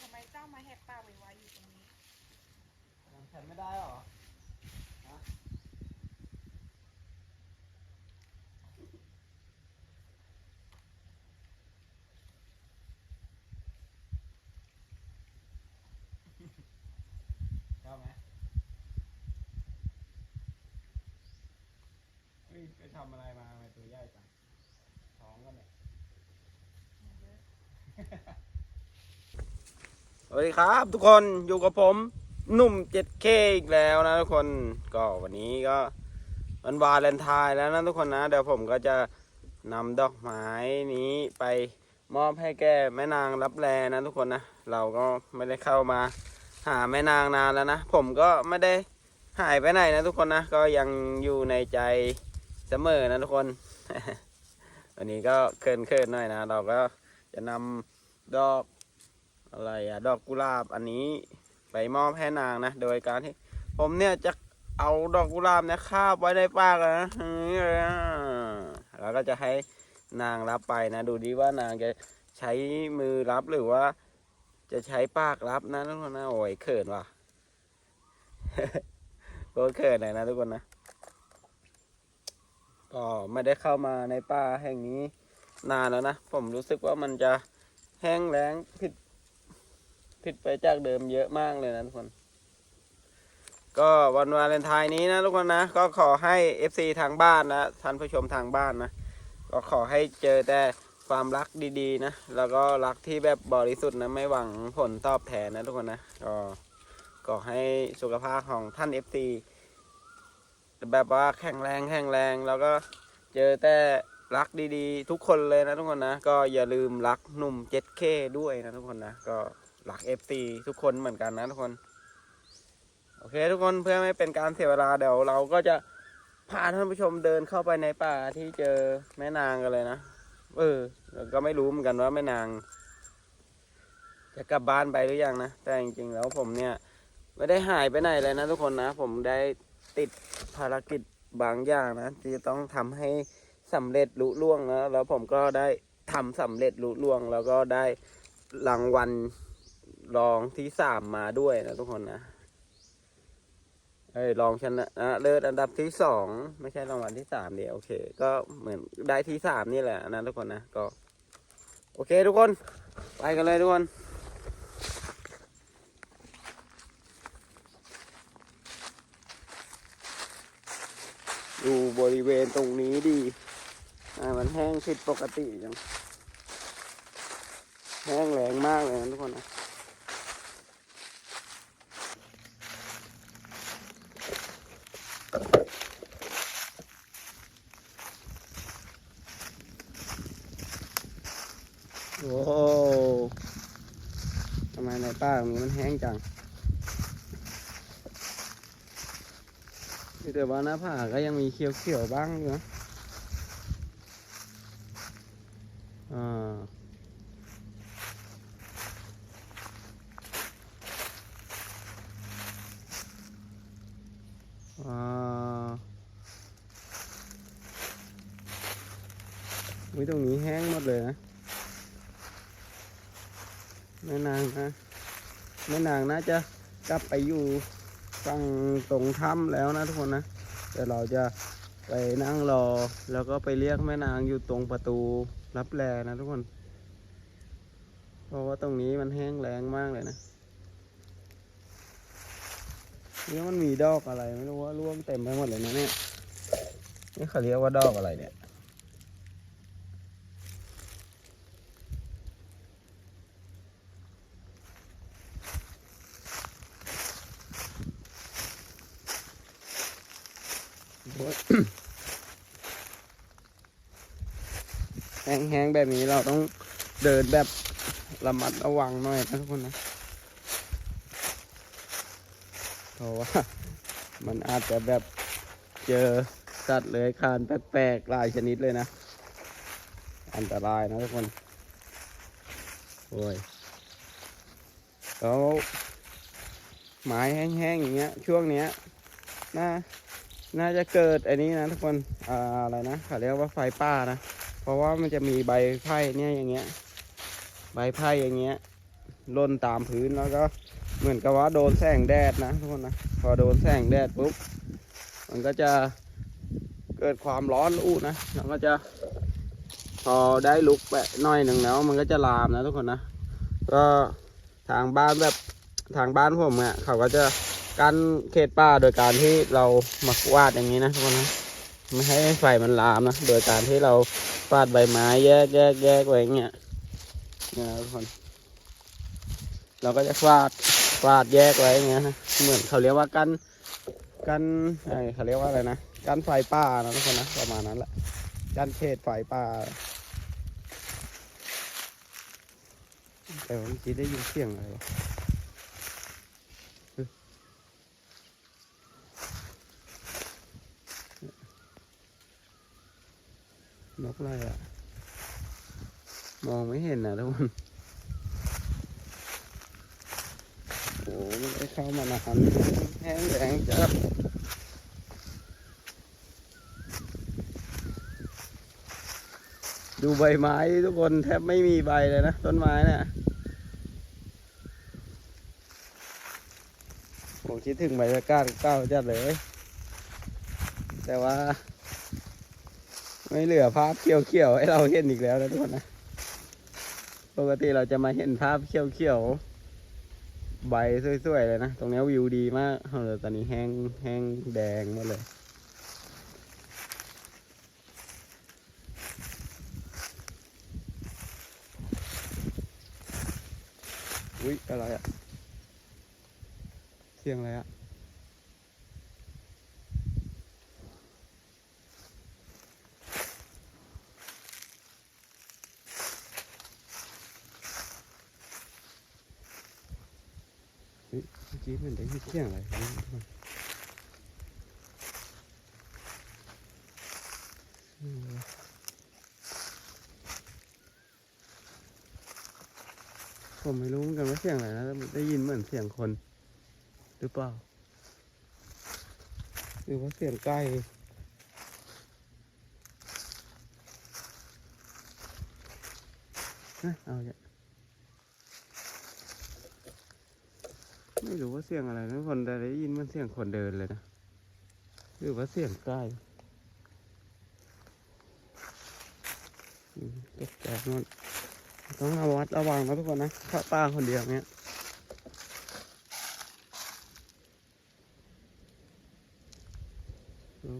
ทำไมเจ้ามาแหกปากไว้ๆอยู่ตรงนี้ยังฉันไม่ได้หรอ ฮะชอบไหมเฮ้ยไปทำอะไรมาทำไมตัวใหญ่จังท้องกันเนี่ย สวัสดีครับทุกคนอยู่กับผมหนุ่ม 7K อีกแล้วนะทุกคนก็วันนี้ก็วันวาเลนไทน์แล้วนะทุกคนนะเดี๋ยวผมก็จะนำดอกไม้นี้ไปมอบให้แก่แม่นางรับแลนะทุกคนนะเราก็ไม่ได้เข้ามาหาแม่นางนานแล้วนะ ผมก็ไม่ได้หายไปไหนนะทุกคนนะก็ยังอยู่ในใจเสมอนะทุกคนวันนี้ก็เคินเคินๆหน่อยนะ เราก็จะนำดอก อะไรอะดอกกุหลาบอันนี้ไปมอบให้นางนะ โดยการที่ ผมเนี่ยจะเอาดอกกุหลาบเนี่ยคาบไว้ในปากอะนะอย่างนี้เลยอะแล้วก็จะให้นางรับไปนะ ดูดีว่านางจะใช้มือรับหรือว่า จะใช้ปากรับนะทุกคนนะโอ้ยเขินว่ะโคตรเขินเลยนะทุกคนนะก็ไม่ได้เข้ามาในป่าแห่งนี้นานแล้วนะ ผมรู้สึกว่ามันจะแห้งแล้งผิด ผิดไปจากเดิมเยอะมากเลยนะทุกคน ก็วันวาเลนไทน์นี้นะทุกคนนะ ก็ขอให้ FC ทางบ้านนะท่านผู้ชมทางบ้านนะ ก็ขอให้เจอแต่ความรักดีๆนะ แล้วก็รักที่แบบบริสุทธิ์นะ ไม่หวังผลตอบแทนนะทุกคนนะ ก็ขอให้สุขภาพของท่าน FC แบบว่าแข็งแรงแข็งแรง แล้วก็เจอแต่รักดีๆ ทุกคนเลยนะทุกคนนะ ก็อย่าลืมรักหนุ่ม 7K ด้วยนะทุกคนนะก็ หลัก FC ทุกคนเหมือนกันนะทุกคน โอเค ทุกคนเพื่อไม่เป็นการเสียเวลาเดี๋ยวเราก็จะพาท่านผู้ชมเดินเข้าไปในป่าที่เจอแม่นางกันเลยนะ เออก็ไม่รู้เหมือนกันว่าแม่นาง จะกลับบ้านไปหรือยังนะ แต่จริงๆแล้วผมเนี่ย ไม่ได้หายไปไหนเลยนะทุกคนนะ ผมได้ติดภารกิจบางอย่างนะที่จะต้องทำให้สำเร็จลุล่วงนะแล้วผมก็ได้ทำสำเร็จลุล่วง แล้วก็ได้รางวัล รองที่สามมาด้วยนะทุกคนนะ เอ้ยรองชนะนะเลิศอันดับที่สองไม่ใช่รางวัลที่สามเดียวโอเค ก็เหมือนได้ที่สามนี่แหละนะทุกคนนะก็ โอเคทุกคน ไปกันเลยทุกคนดูบริเวณตรงนี้ดีอ่ามันแห้งผิดปกติจังแห้งแรงมากเลยนะทุกคนนะ โอ้โหทำไมใน ป่าตรงนี้มันแห้งจังแต่ว่าหน้าผาก็ยังมีเขียวๆบ้างอยู่นะอ่าอ่าวิตรงนี้แห้งหมดเลยนะแม่นางนะ ม่นางน่าจะกลับไปอยู่ฝั่งตรงถ้ำแล้วนะทุกคนนะเดี๋ยวเราจะไปนั่งรอ แล้วก็ไปเรียกแม่นางอยู่ตรงประตูรับแลนะทุกคน เพราะว่าตรงนี้มันแห้งแล้งมากเลยนะนี่มันมีดอกอะไรไม่รู้ว่าร่วงเต็มไปหมดเลยนะเนี่ยนี่เขาเรียกว่าดอกอะไรเนี่ย โอ้ย แห้งๆแบบนี้เราต้องเดินแบบระมัดระวังหน่อยนะทุกคนนะ เพราะว่ามันอาจจะแบบเจอสัตว์เลื้อยคลานแปลกๆหลายชนิดเลยนะ อันตรายนะทุกคน โอ้ยแล้วไม้แห้งๆอย่างเงี้ย ช่วงเนี้ยน่าน่าจะเกิดไอันนี้นะทุกคน อ่า อะไรนะเขาเรียกว่าไฟป่านะ เพราะว่ามันจะมีใบไผ่เนี่ยอย่างเงี้ย ใบไผ่อย่างเงี้ยล่นตามพื้นแล้วก็เหมือนกับว่าโดนแสงแดดนะทุกคนนะพอโดนแสงแดดปุ๊บมันก็จะเกิดความร้อนอุ่นะแล้วก็จะพอได้ลุกแปะหน่อยหนึ่งแล้ว มันก็จะลามนะทุกคนนะก็ทางบ้านแบบทางบ้านผมเนี่ยเขาก็จะกั้นเขตป่าโดยการที่เรามากวาดอย่างนี้นะทุกคนนะไม่ให้ไฟมันลามนะโดยการที่เรา ปาดใบไม้แยกแยกแยกไว้อย่างเงี้ยนะทุกคน เราก็จะฟาดฟาดแยกไว้อย่างเงี้ยนะเหมือนเขาเรียกว่ากันกันไอเขาเรียกว่าอะไรนะกันไฟป่านะทุกคนนะประมาณนั้นแหละกันเขตไฟป่าแต่เมื่อกี้ได้ยินเสียงอะไรวะเฮ้ย นกอะไรอะมองไม่เห็นนะทุกคนโอ้ไม่ได้เข้ามานานแห้งแรงจัดดูใบไม้ทุกคนแทบไม่มีใบเลยนะต้นไม้เนี่ยผมคิดถึงบรรยากาศเก่าจัดเลย แต่ว่า ไม่เหลือภาพเขียวๆให้เราเห็นอีกแล้วนะทุกคนนะ ปกติเราจะมาเห็นภาพเขียวๆใบสวยๆเลยนะ ตรงนี้วิวดีมากเอาเลยตอนนี้แห้งแห้งแดงหมดเลย อุ๊ยอะไรอะเสียงอะไรอะ มื่อกี้มันได้ยินเสียงอะไรผมไม่รู้เหมือนกันว่าเสียงอะไรนะได้ยินเหมือนเสียงคน หรือเปล่า หรือว่าเสียงไก่ฮะเอาอย่ย ไม่รู้ว่าเสียงอะไรนะคนแต่ได้ยินมันเสียงคนเดินเลยนะหรือว่าเสียงไก่อืมตกใจหมดต้องระวัดระวังนะทุกคนนะข้าป่าคนเดียวเนี้ย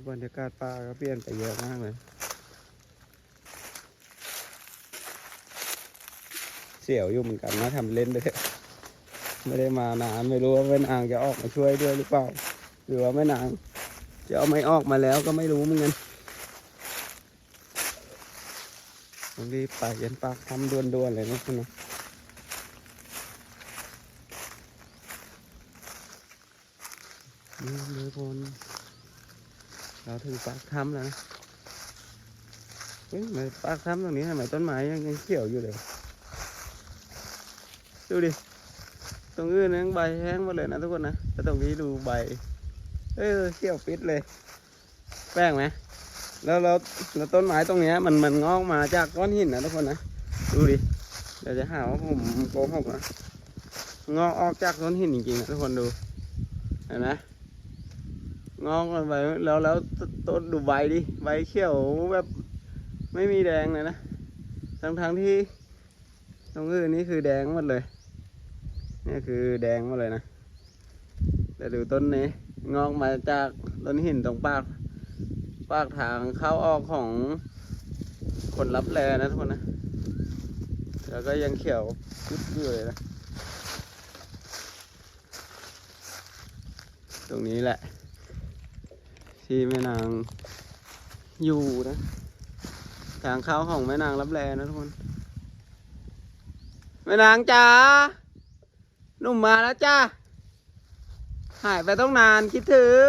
บรรยากาศป่าก็เปลี่ยนไปเยอะมากเลย เสียวอยู่เหมือนกันนะทำเล่นไปเถอะ ไม่ได้มานานไม่รู้ว่าแม่นางจะออกมาช่วยด้วยหรือเปล่า หรือว่าแม่นางจะเอาไม่ออกมาแล้วก็ไม่รู้เหมือนกันต้องรีบไปยันปากทำด่วนๆเลยนะคุณนะนี่เลยพลเราถึงปากถ้ำแล้วนะเฮ้ยทำไมปากถ้ำตรงนี้ทำไมต้นไม้ยังยังเขียวอยู่เลย ดูดิ รงอื่นยังใบแห้งหมดเลยนะทุกคนนะแต่ตรงนี้ดูใบ เออเขียวปิดเลย แปลกไหมแล้วแล้วแล้วต้นไม้ตรงเนี้ยมันมันงอกมาจากก้อนหินนะทุกคนนะดูดิเดี๋ยวจะหาว่าผมโกหกนะงอกออกจากก้อนหินจริงๆนะทุกคนดูเห็นไหมงอกมันไปแล้วแล้วต้นดูใบดิใบเขียวแบบไม่มีแดงเลยนะทั้งทั้งๆที่ตรงอื่นนี่คือแดงหมดเลย นี่คือแดงมดเลยนะ แต่ดูต้นนี้ งอกมาจากต้นหินตรงปาก ปากทางเข้าออกของคนรับแลนะทุกคนนะ แล้วก็ยังเขียวชุดอยู่เลยนะ ตรงนี้แหละ ที่แม่นางอยู่นะ ทางเข้าของแม่นางรับแลนะทุกคน แม่นางจ๋า หนุ่มมาแล้วจ้าหายไปต้องนานคิดถึง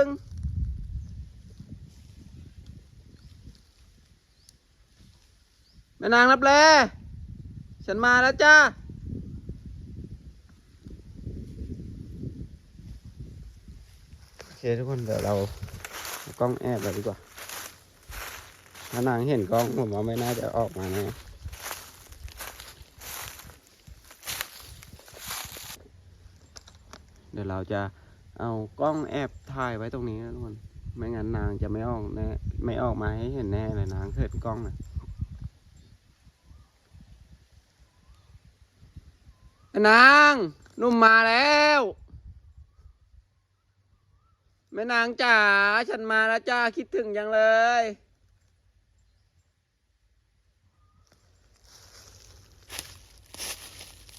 แม่นางรับแลฉันมาแล้วจ้าโอเคทุกคนเดี๋ยวเรากล้องแอบเลยดีกว่า ถ้านางเห็นกล้องผมว่าไม่น่าจะออกมาแน่ เดี๋ยวเราจะเอากล้องแอบถ่ายไว้ตรงนี้นะทุกคนไม่งั้นนางจะไม่ออกแน่ไม่ออกมาให้เห็นแน่เลยนางเขินกล้องนะนางนุ่มมาแล้วแม่นางจ๋าฉันมาแล้วจ้าคิดถึงยังเลย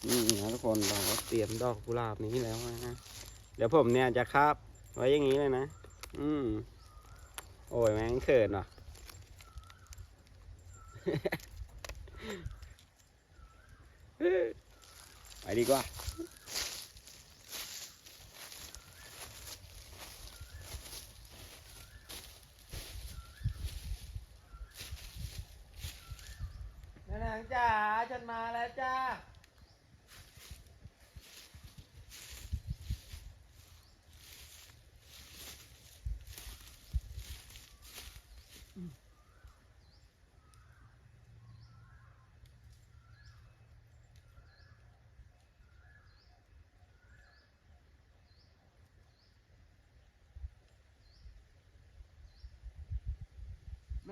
นี่นะทุกคนเราก็เตรียมดอกกุหลาบนี้แล้วนะฮะเดี๋ยวผมเนี่ยจะคาบไว้อย่างนี้เลยนะ อืม โอ้ยแม่งเขินว่ะไปดีกว่าแม่นางจ๋าฉันมาแล้วจ้า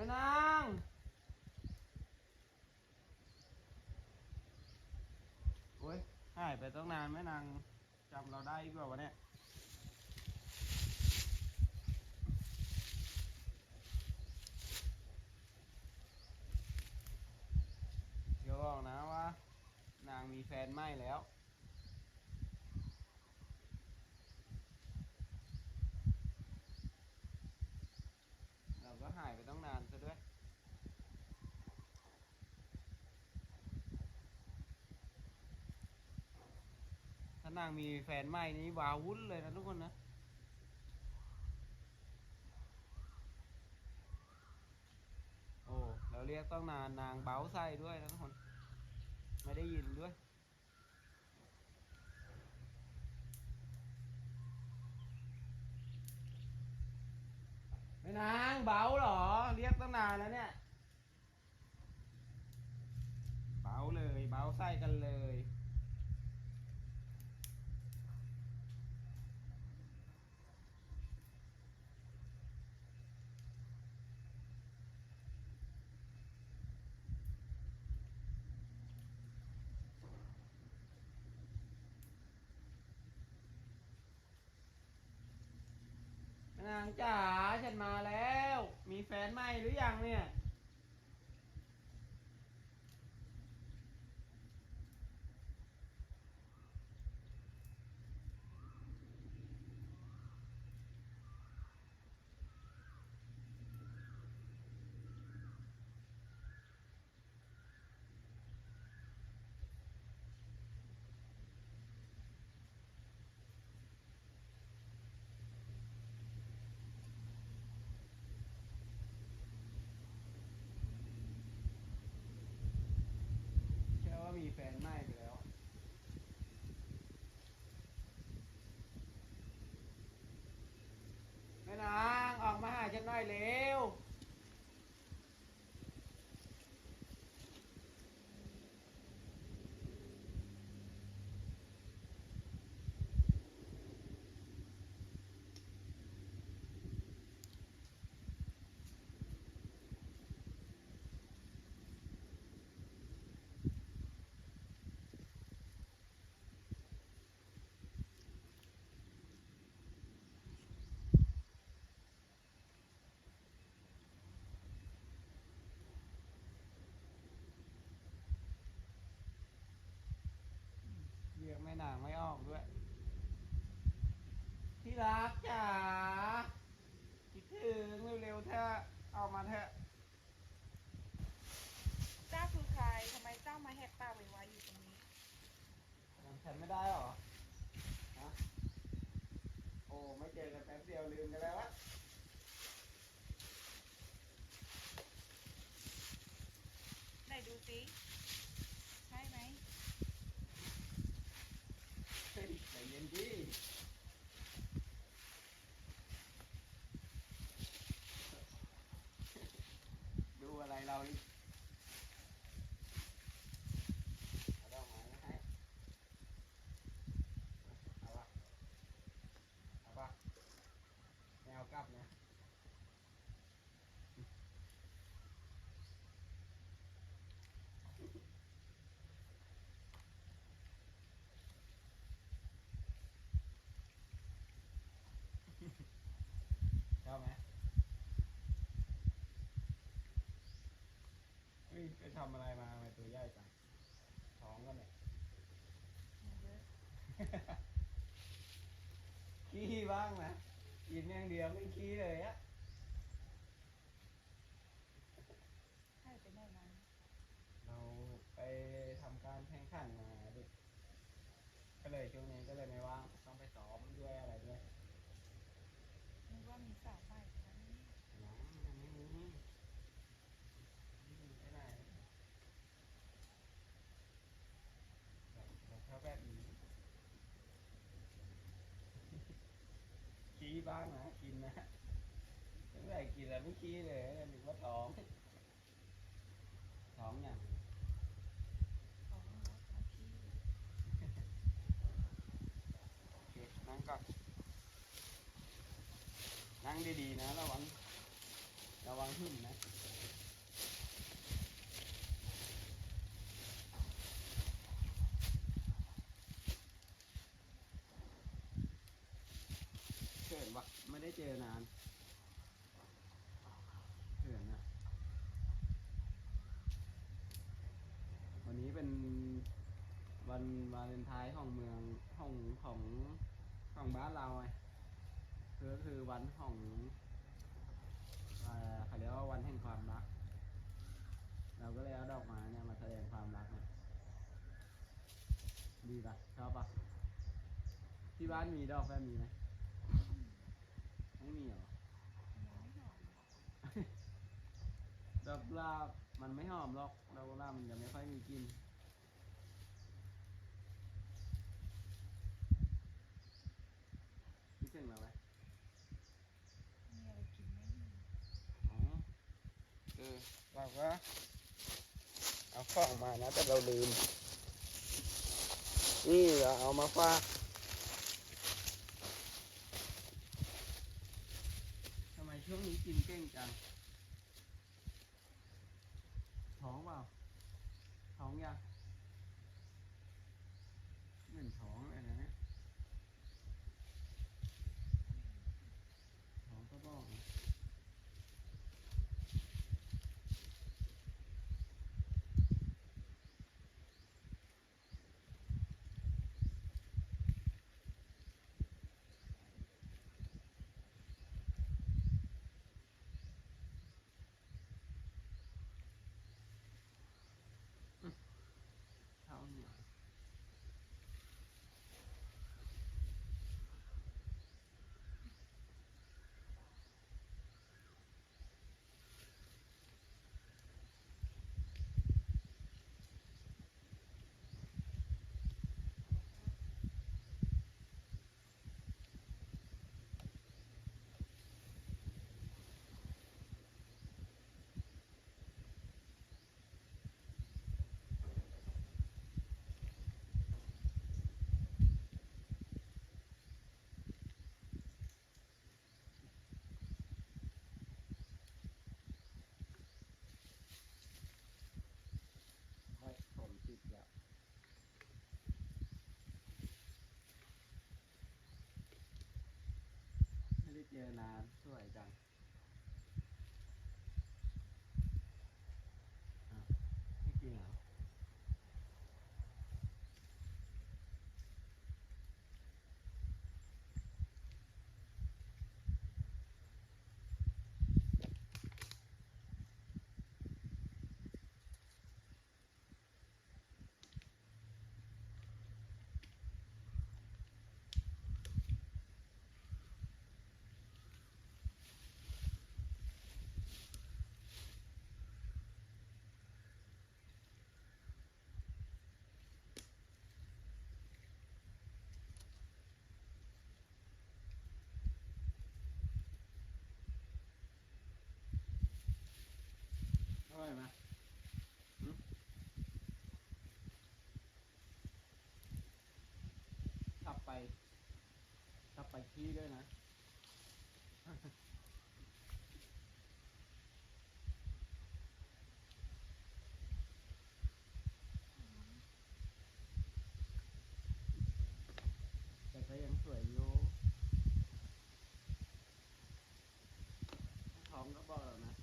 ม่นางโอ้ยหายไปตั้งนานแม่นางจำเราได้อีกว่าวะเนี่ยเดี๋ยวบอกนะว่า นางมีแฟนใหม่แล้ว เราก็หายไปตั้งนานซะด้วย ถ้า นางมีแฟนใหม่นี้วาวุ่นเลยนะทุกคนนะโอ้เราเรียกต้องนานนางเบ้าไส้ด้วยนะทุกคน ไม่ได้ยินด้วยไม่นางเบาหรอ เรียกตั้งนานแล้วเนี่ย เบาเลย เบาไส้กันเลย นางจ๋าฉันมาแล้ว มีแฟนใหม่หรือยังเนี่ย เชื่อว่ามีแฟนใหม่ไปแล้ว แม่นางออกมาหาฉันหน่อยเร็ว เรียกแม่นางไม่ออกด้วย ที่รักจ๋าคิดถึงเร็วๆเถอะเอามาเถอะเจ้าคือใครทำไมเจ้ามาแหกปากไว้ไว้อยู่ตรงนี้จำฉันไม่ได้หรอฮะโอ้ไม่เจอกันแป๊บเดียวลืมกันแล้ววะ ไหนดูสิใช่ไหม เฮ้ยใจเย็นดิดูอะไรเรานี่เอาดอกไม้มาให้เอาวะ ทำอะไรมาทำไมตัวใหญ่จังท้องกันเนี่ยมันเยอะขี้บ้างนะกินอย่างเดียวไม่ขี้เลยอะให้ไปได้มาเราไปทำการแข่งขันมาดิก็เลยช่วงนี้ก็เลยไม่ว่างต้องไปซ้อมด้วยอะไรด้วย นึกว่ามีสาวใหม่แล้วนี่ ยังยังไม่มีไม่มีไปไหนแบบแบบชอบแบบนี้ขี้ บ้างนะกินนะตั้งแต่กินแล้วไม่ขี้เลยนึกว่าท้อง ท้องอย่างของรักของพี่โอเคนั่งก่อนนั่งดีๆนะระวังระวังหินนะเขินวะไม่ได้เจอนานเขินนะวันนี้เป็น วันวาเลนไทน์ของเมืองของของของบ้านเราไงคือก็คือวันของเอ่อเขาเรียกว่าวันแห่งความรัก เราก็เลยเอาดอกไม้เนี่ยมาแสดงความรักเนี่ยดีปะชอบปะที่บ้านมีดอกแบบนี้ไหมไม่มีเหรอยังไม่หอมดอกกุหลาบมันไม่หอมหรอกดอกกุหลาบมันจะไม่ค่อยมีกลิ่น คิดถึงเราไหมมีอะไรกินไหมนี่อ๋อเออเราก็เอาของมานะ แต่เราลืม นี่เราเอามาฝากทำไมช่วงนี้กินเก่งจัง ท้องเปล่า ท้องยังเหมือนท้องอะไรนะเนี่ยท้องก็บอกนะเท้าเหนียวไม่ผมติดแล้ว ไม่ได้เจอนานสวยจังอ้าวไม่จริงเหรอ อ ร่อยไหมขับไปขับไปขี้ด้วยนะแต่ก็ยังสวยอยู่ท้องก็บอกแล้วนะ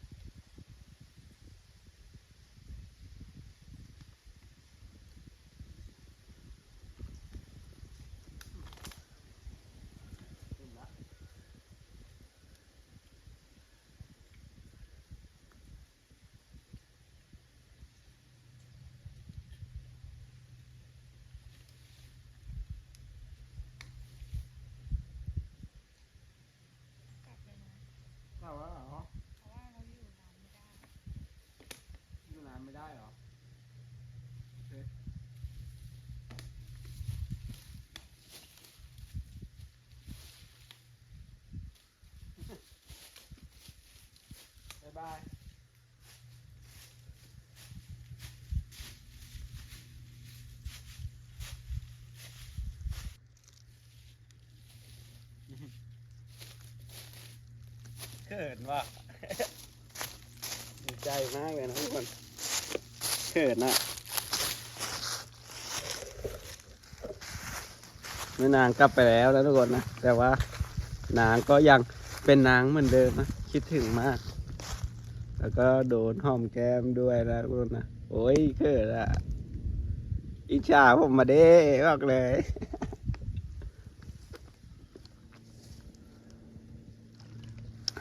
เขินว่ะดีใจมากเลยนะทุกคนเขินอะแม่นางกลับไปแล้วนะทุกคนนะ แต่ว่านางก็ยังเป็นนางเหมือนเดิมนะ คิดถึงมาก แล้วก็โดนหอมแก้มด้วยนะทุกคนนะ โอ้ยเขินอะอิจฉาผมมาเด้บอกเลย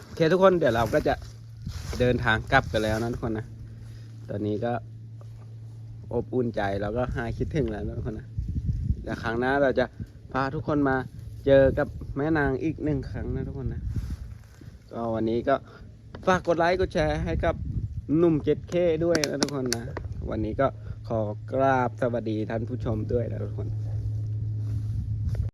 โอ เคทุกคนเดี๋ยวเราก็จะเดินทางกลับกันแล้วนะทุกคนนะ ตอนนี้ก็อบอุ่นใจแล้วก็หายคิดถึงแล้วนะทุกคนนะเดี๋ยวครั้งหน้าเราจะพาทุกคนมาเจอกับแม่นางอีกหนึ่งครั้งนะทุกคนนะ ก็วันนี้ก็ฝากกดไลค์กดแชร์ให้กับหนุ่ม 7K ด้วยนะทุกคนนะ วันนี้ก็ขอกราบสวัสดีท่านผู้ชมด้วยนะทุกคน